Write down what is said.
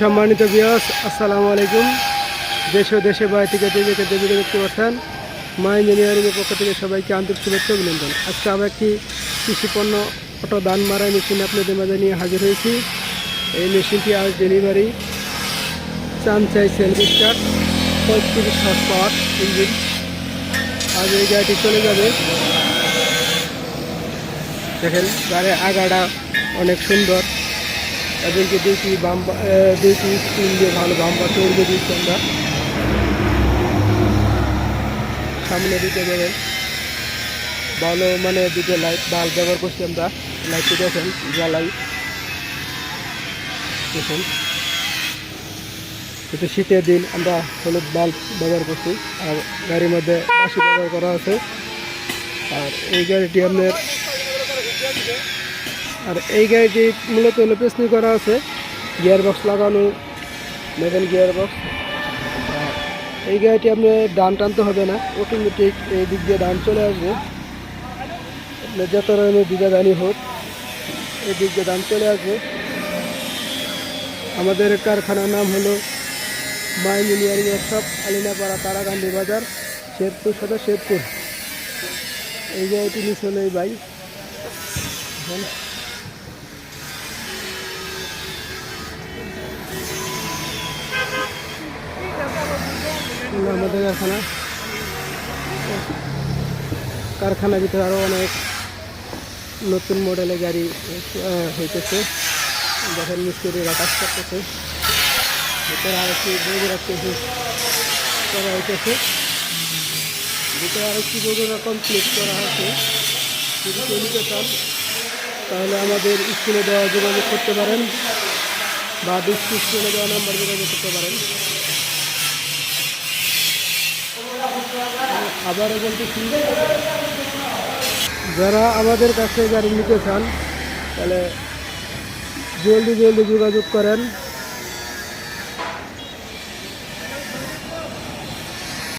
সম্মানিত বিয়াস আসসালামু আলাইকুম। দেশ ও দেশে বাইরে থেকে যেতে ভিডিও দেখতে পাচ্ছেন মা ইঞ্জিনিয়ারিংয়ের পক্ষ থেকে সবাইকে আন্তরিক শুভেচ্ছা অভিনন্দন। আজকে আমরা একটি কৃষি পণ্য অটো দান মারাই মেশিন আপনাদের মাঝে নিয়ে হাজির হয়েছি। এই মেশিনটি আজ ডেলিভারি চামচাই সেলফ স্টার্ট পঁয়ত্রিশ হর্স পাওয়ার ইঞ্জিন আজ এই গাড়িটি চলে যাবে। দেখেন, গাড়ির আগাটা অনেক সুন্দর। এদেরকে দুইটি বাম দুইটি স্কুল দিয়ে ভালো তৈরি করে দিচ্ছি আমরা। সামনে দিকে দেবেন ভালো মানে দুটো লাইট বাল্ব ব্যবহার করছি আমরা। লাইটটি দেখেন, জ্বালাই। দেখুন। কিন্তু শীতের দিন, আমরা হলুদ বাল্ব ব্যবহার করছি। আর গাড়ির মধ্যে বাসি ব্যবহার করা আছে। আর এই গাড়িটি আপনার আর এই গাড়িটি মূলত হলো করা আছে গিয়ার বক্স লাগানো নেবেন গিয়ার বক্স এই গাড়িটি আপনি ডান টানতে হবে না অটোমেটিক এই দিক দিয়ে ডান চলে আসবে। যত রকমের দিদা হোক, এই দিক দিয়ে ডান চলে আসবে। আমাদের কারখানার নাম হলো মা ইঞ্জিনিয়ারিং ওয়ার্কশপ আলিনাপাড়া তারাকান্দি বাজার, শেরপুর সাথে শেরপুর। এই গাড়িটি নিচে হলো বাইক আমাদের কারখানা কারখানার ভিতরে আরও অনেক নতুন মডেলের গাড়ি হইতেছে। দেখেন মিস্ত্রিরা কাজ করতেছে। ভিতরে আর একটি বগুড়া কেসে করা হইতেছে। ভিতরে আর একটি বগুড়া কমপ্লিট করা হয়েছে যদি নিতে চান, তাহলে আমাদের স্কুলে দেওয়া যোগাযোগ করতে পারেন বা ডিস্ট্রিক্ট স্কুলে দেওয়া নাম্বার যোগাযোগ করতে পারেন। আবারও বলতেছি যারা আমাদের কাছে গাড়ি নিতে চান তাহলে জলদি জলদি যোগাযোগ করেন।